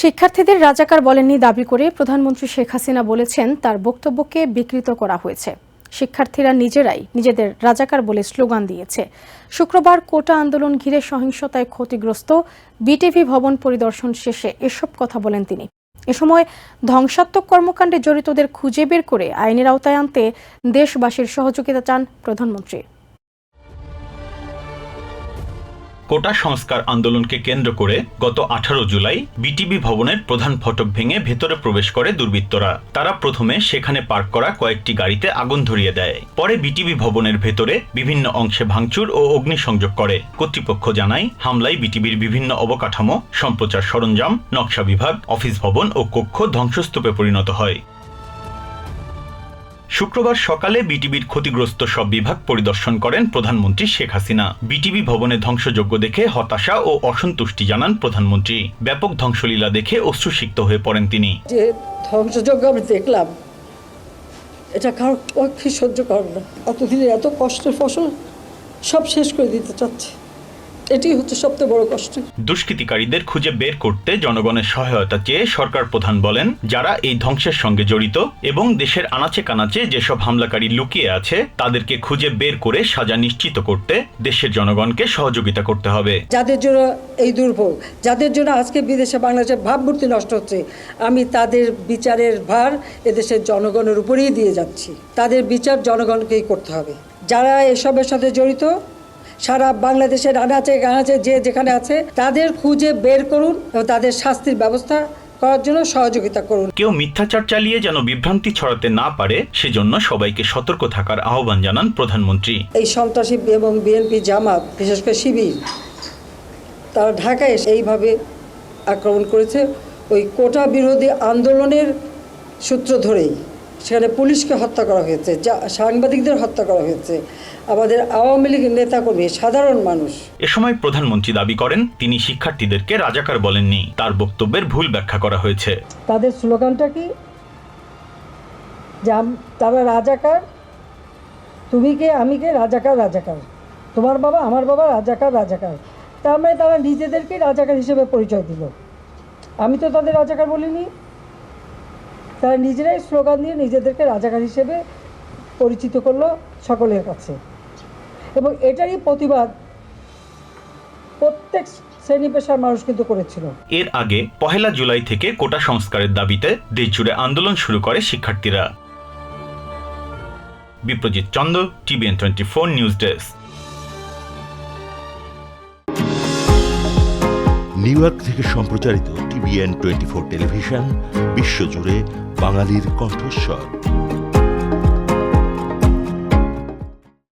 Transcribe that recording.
শিক্ষার্থীদের রাজাকার বলেননি দাবি করে প্রধানমন্ত্রী শেখ হাসিনা বলেছেন তার বক্তব্যকে বিকৃত করা হয়েছে। শিক্ষার্থীরা নিজেরাই নিজেদের রাজাকার বলে স্লোগান দিয়েছে। শুক্রবার কোটা আন্দোলন ঘিরে সহিংসতায় ক্ষতিগ্রস্ত বিটিভি ভবন পরিদর্শন শেষে এসব কথা বলেন তিনি। এ সময় ধ্বংসাত্মক কর্মকাণ্ডে জড়িতদের খুঁজে বের করে আইনের আওতায় আনতে দেশবাসীর সহযোগিতা চান প্রধানমন্ত্রী। কোটা সংস্কার আন্দোলনকে কেন্দ্র করে গত আঠারো জুলাই বিটিবি ভবনের প্রধান ফটক ভেঙে ভেতরে প্রবেশ করে দুর্বৃত্তরা। তারা প্রথমে সেখানে পার্ক করা কয়েকটি গাড়িতে আগুন ধরিয়ে দেয়। পরে বিটিবি ভবনের ভেতরে বিভিন্ন অংশে ভাঙচুর ও অগ্নিসংযোগ করে। কর্তৃপক্ষ জানায়, হামলায় বিটিবির বিভিন্ন অবকাঠামো, সম্প্রচার সরঞ্জাম, নকশা বিভাগ, অফিস ভবন ও কক্ষ ধ্বংসস্তূপে পরিণত হয়। শুক্রবার সকালে বিটিবির ক্ষতিগ্রস্ত সব বিভাগ পরিদর্শন করেন প্রধানমন্ত্রী শেখ হাসিনা। বিটিবি ভবনে ধ্বংসযজ্ঞ দেখে হতাশা ও অসন্তুষ্টি জানান প্রধানমন্ত্রী। ব্যাপক ধ্বংসলীলা দেখে অশ্রুসিক্ত হয়ে পড়েন তিনি। যে ধ্বংসযজ্ঞ আমি দেখলাম, এটা কারোর পক্ষে সহ্য করবে না। এতদিনের এত কষ্টের ফসল সব শেষ করে দিতে চাচ্ছে। এটি হচ্ছে সবচেয়ে বড় কষ্ট। দুষ্কৃতিকারীদের খুঁজে বের করতে জনগণের সহায়তা চেয়ে সরকার প্রধান বলেন যারা এই ধ্বংসের সঙ্গে জড়িত এবং দেশের আনাচে কানাচে যেসব হামলাকারী লুকিয়ে আছে তাদেরকে খুঁজে বের করে সাজা নিশ্চিত করতে দেশের জনগণকে সহযোগিতা করতে হবে। যাদের জন্য এই দুর্ভোগ যাদের জন্য আজকে বিদেশে বাংলাদেশের ভাবমূর্তি নষ্ট হচ্ছে আমি তাদের বিচারের ভার এদেশের জনগণের উপরেই দিয়ে যাচ্ছি। তাদের বিচার জনগণকেই করতে হবে। যারা এসবের সাথে জড়িত সারা বাংলাদেশের আনাচে গানাচে যে যেখানে আছে তাদের খুঁজে বের করুন এবং তাদের শাস্তির ব্যবস্থা করার জন্য সহযোগিতা করুন। কেউ মিথ্যাচার চালিয়ে যেন বিভ্রান্তি ছড়াতে না পারে সেজন্য সবাইকে সতর্ক থাকার আহ্বান জানান প্রধানমন্ত্রী। এই সন্ত্রাসী এবং বিএনপি জামাত বিশেষ করে শিবির তারা ঢাকায় এসে এইভাবে আক্রমণ করেছে। ওই কোটা বিরোধী আন্দোলনের সূত্র ধরেই। সেখানে পুলিশকে হত্যা করা হয়েছে যা সাংবাদিকদের হত্যা করা হয়েছে। আমাদের আওয়ামী লীগের নেতাকর্মী সাধারণ মানুষ। এ সময় প্রধানমন্ত্রী দাবি করেন তিনি শিক্ষার্থীদেরকে রাজাকার বলেননি। তার বক্তব্যের ভুল ব্যাখ্যা করা হয়েছে। তাদের স্লোগানটা কি? যে তারা রাজাকার তুমি কে আমি কে রাজাকার রাজাকার। তোমার বাবা আমার বাবা রাজাকার রাজাকার। তার মানে তারা নিজেদেরকে রাজাকার হিসেবে পরিচয় দিল। আমি তো তাদের রাজাকার বলিনি। তারা নিজেরাই স্লোগান দিয়ে নিজেদেরকে রাজাকার হিসেবে পরিচিত করল সকলের কাছে। এবং এটারই প্রতিবাদ প্রত্যেক শ্রেণি পেশার মানুষ কিন্তু করেছিল। এর আগে পহেলা জুলাই থেকে কোটা সংস্কারের দাবিতে দেশজুড়ে আন্দোলন শুরু করে শিক্ষার্থীরা। Biprajit Chanda TVN twenty four news desk. New York থেকে সম্প্রচারিত টিভিএন টোয়েন্টি ফোর টেলিভিশন বিশ্বজুড়ে বাঙালির কণ্ঠস্বর।